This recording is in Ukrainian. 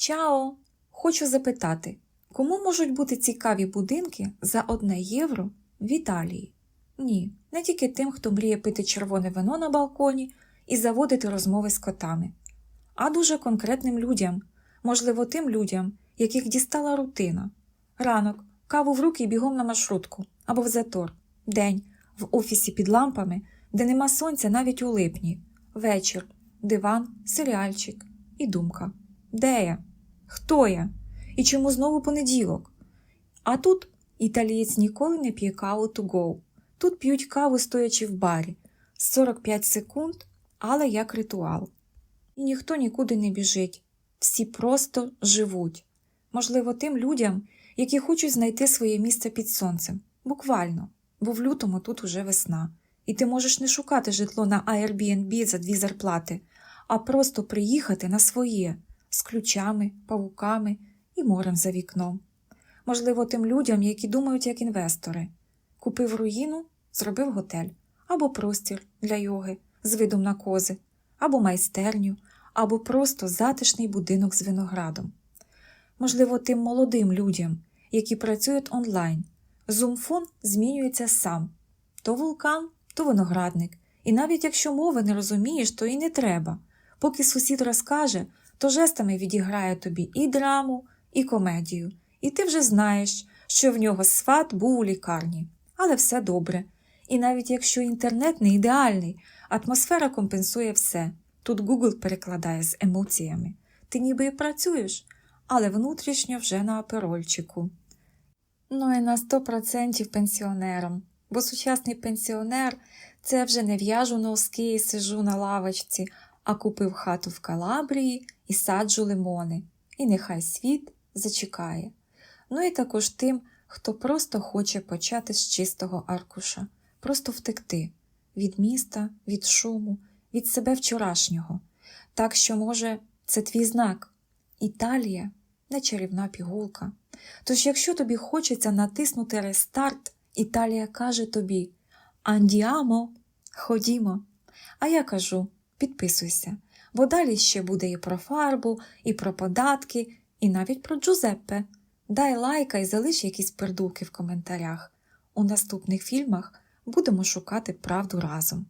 Чао! Хочу запитати, кому можуть бути цікаві будинки за одне євро в Італії? Ні, не тільки тим, хто мріє пити червоне вино на балконі і заводити розмови з котами, а дуже конкретним людям, можливо, тим людям, яких дістала рутина. Ранок, каву в руки і бігом на маршрутку або в затор, день в офісі під лампами, де нема сонця навіть у липні, вечір, диван, серіальчик і думка. Де я? Хто я? І чому знову понеділок? А тут італієць ніколи не п'є каву to go. Тут п'ють каву, стоячи в барі 45 секунд, але як ритуал. І ніхто нікуди не біжить, всі просто живуть. Можливо, тим людям, які хочуть знайти своє місце під сонцем. Буквально, бо в лютому тут уже весна, і ти можеш не шукати житло на Airbnb за дві зарплати, а просто приїхати на своє з ключами, павуками і морем за вікном. Можливо, тим людям, які думають як інвестори. Купив руїну, зробив готель, або простір для йоги з видом на кози, або майстерню, або просто затишний будинок з виноградом. Можливо, тим молодим людям, які працюють онлайн. Зумфон змінюється сам то вулкан, то виноградник. І навіть якщо мови не розумієш, то і не треба. Поки сусід розкаже, то жестами відіграє тобі і драму, і комедію, і ти вже знаєш, що в нього сват був у лікарні. Але все добре. І навіть якщо інтернет не ідеальний, атмосфера компенсує все. Тут Google перекладає з емоціями. Ти ніби і працюєш, але внутрішньо вже на аперольчику. Ну і на 100% пенсіонерам, бо сучасний пенсіонер це вже не в'яжу носки і сижу на лавочці, а купив хату в Калабрії і саджу лимони. І нехай світ зачекає. Ну і також тим, хто просто хоче почати з чистого аркуша, просто втекти від міста, від шуму, від себе вчорашнього. Так що, може, це твій знак. Італія не чарівна пігулка. Тож, якщо тобі хочеться натиснути рестарт, Італія каже тобі Андіамо, ходімо. А я кажу підписуйся, бо далі ще буде і про фарбу, і про податки, і навіть про Джузеппе. Дай лайка і залиш якісь пердулки в коментарях. У наступних фільмах будемо шукати правду разом.